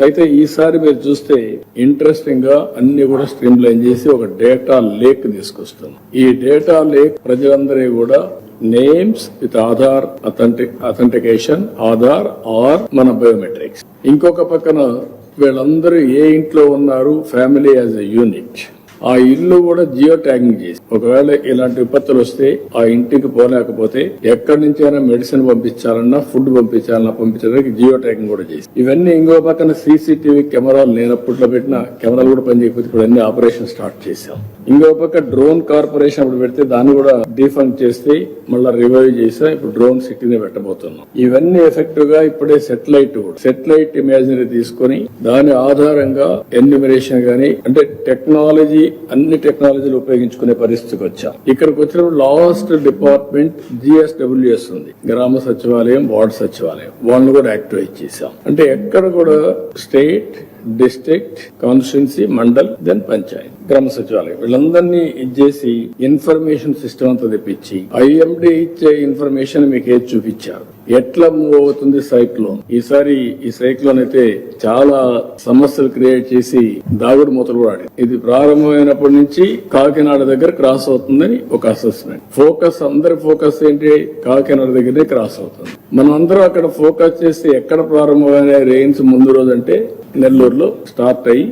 అయితే ఈసారి మీరు చూస్తే ఇంట్రెస్టింగ్గా అన్ని కూడా స్ట్రీమ్ లైన్ చేసి ఒక డేటా లేక్ తీసుకొస్తాం ఈ డేటా లేక్ ప్రజలందరి కూడా names with Aadhaar authentic authentication Aadhaar or మన బయోమెట్రిక్స్ ఇంకొక పక్కన వీళ్ళందరూ ఏ ఇంట్లో ఉన్నారు? ఫ్యామిలీ యాజ్ ఎ యూనిట్ ఆ ఇల్లు కూడా జియో ట్యాగింగ్ చేసి. ఒకవేళ ఇలాంటి విపత్తులు వస్తే ఆ ఇంటికి పోలేకపోతే ఎక్కడి నుంచి అయినా మెడిసిన్ పంపించాలన్నా ఫుడ్ పంపించాలన్నా పంపించడానికి జియో ట్యాగింగ్ కూడా చేసి. ఇవన్నీ ఇంకో పక్కన సీసీటీవీ కెమెరాలు లేనప్పట్లో పెట్టిన కెమెరాలు కూడా పనిచేయకపోతే ఇప్పుడు అన్ని ఆపరేషన్ స్టార్ట్ చేశాం. ఇంకో పక్క డ్రోన్ కార్పొరేషన్ అప్పుడు పెడితే దాన్ని కూడా డిఫండ్ చేస్తే మళ్ళీ రివైవ్ చేసా ఇప్పుడు డ్రోన్ సిటీని పెట్టబోతున్నాం. ఇవన్నీ ఎఫెక్టివ్గా ఇప్పుడే సెటిలైట్ కూడా. సెటిలైట్ ఇమేజరీ తీసుకొని దాని ఆధారంగా ఎన్యూమరేషన్ గానీ అంటే టెక్నాలజీ అన్ని టెక్నాలజీలు ఉపయోగించుకునే పరిస్థితికి వచ్చాం. ఇక్కడికి వచ్చినప్పుడు లాస్ట్ డిపార్ట్మెంట్ జిఎస్డబ్ల్యూఎస్ ఉంది. గ్రామ సచివాలయం వార్డు సచివాలయం. వాళ్ళని కూడా యాక్టివేట్ చేశాం. అంటే ఎక్కడ కూడా state district constituency mandal then panchayat. Grama Sachivalayam. వీళ్ళందరినీ ఇచ్చేసి ఇన్ఫర్మేషన్ సిస్టమ్ అంతా తెప్పించి ఐఎండి ఇచ్చే ఇన్ఫర్మేషన్ మీకు ఏది చూపించారు? ఎట్లా మూవ్ అవుతుంది సైక్లోన్? ఈసారి ఈ సైక్లోన్ అయితే చాలా సమస్యలు క్రియేట్ చేసి దాగుడు మూతలు కూడా ఆడింది. ఇది ప్రారంభమైనప్పటి నుంచి కాకినాడ దగ్గర క్రాస్ అవుతుందని ఒక అసెస్మెంట్ ఫోకస్ అందరి ఫోకస్ ఏంటి? కాకినాడ దగ్గరే క్రాస్ అవుతుంది. మనం అందరం అక్కడ ఫోకస్ చేసి ఎక్కడ ప్రారంభమైన రెయిన్స్ ముందు రోజు అంటే నెల్లూరులో స్టార్ట్ అయ్యి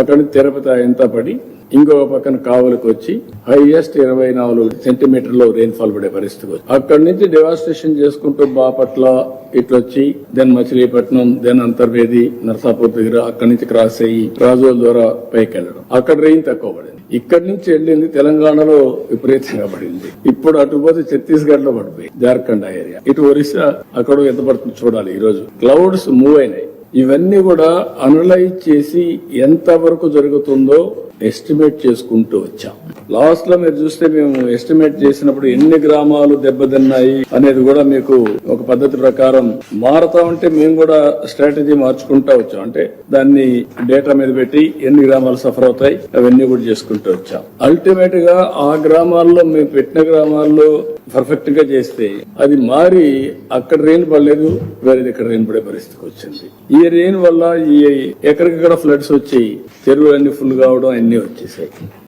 అక్కడ తిరుపతి ఎంత పడి ఇంకొక పక్కన కావలికి వచ్చి హైయెస్ట్ ఇరవై నాలుగు సెంటీమీటర్లు రెయిన్ఫాల్ పడే పరిస్థితి వచ్చి అక్కడి నుంచి డివాస్టేషన్ చేసుకుంటూ బాపట్ల ఇట్లొచ్చి దెన్ మచిలీపట్నం దెన్ అంతర్వేది నర్సాపూర్ దగ్గర అక్కడి నుంచి క్రాస్ అయ్యి రాజోల ద్వారా పైకి వెళ్ళడం. అక్కడ రెయిన్ తక్కువ పడింది. ఇక్కడి నుంచి వెళ్ళింది తెలంగాణలో విపరీతంగా పడింది. ఇప్పుడు అటు పోతే ఛత్తీస్గఢ్లో పడిపోయి జార్ఖండ్ ఏరియా. ఇటు ఒరిస్సా అక్కడ ఎంత పడుతుంది చూడాలి ఈ రోజు క్లౌడ్స్ మూవ్ అయినాయి. ఇవన్నీ కూడా అనలైజ్ చేసి ఎంత వరకు జరుగుతుందో ఎస్టిమేట్ చేసుకుంటూ వచ్చాం. లాస్ట్లో మీరు చూస్తే మేము ఎస్టిమేట్ చేసినప్పుడు ఎన్ని గ్రామాలు దెబ్బతిన్నాయి అనేది కూడా మీకు ఒక పద్ధతి ప్రకారం మారుతా ఉంటే మేము కూడా స్ట్రాటజీ మార్చుకుంటా వచ్చాం. అంటే దాన్ని డేటా మీద పెట్టి ఎన్ని గ్రామాలు సఫర్ అవుతాయి అవన్నీ కూడా చేసుకుంటూ వచ్చాం. అల్టిమేట్గా ఆ గ్రామాల్లో మేము పెట్టిన గ్రామాల్లో పర్ఫెక్ట్గా చేస్తే అది మారి అక్కడ రెయిన్ పడలేదు వేరే ఇక్కడ రెయిన్ పడే పరిస్థితికి వచ్చింది. ఈ రెయిన్ వల్ల ఈ ఎక్కడికక్కడ ఫ్లడ్స్ వచ్చి చెరువులన్నీ ఫుల్ కావడం అన్ని వచ్చేసాయి.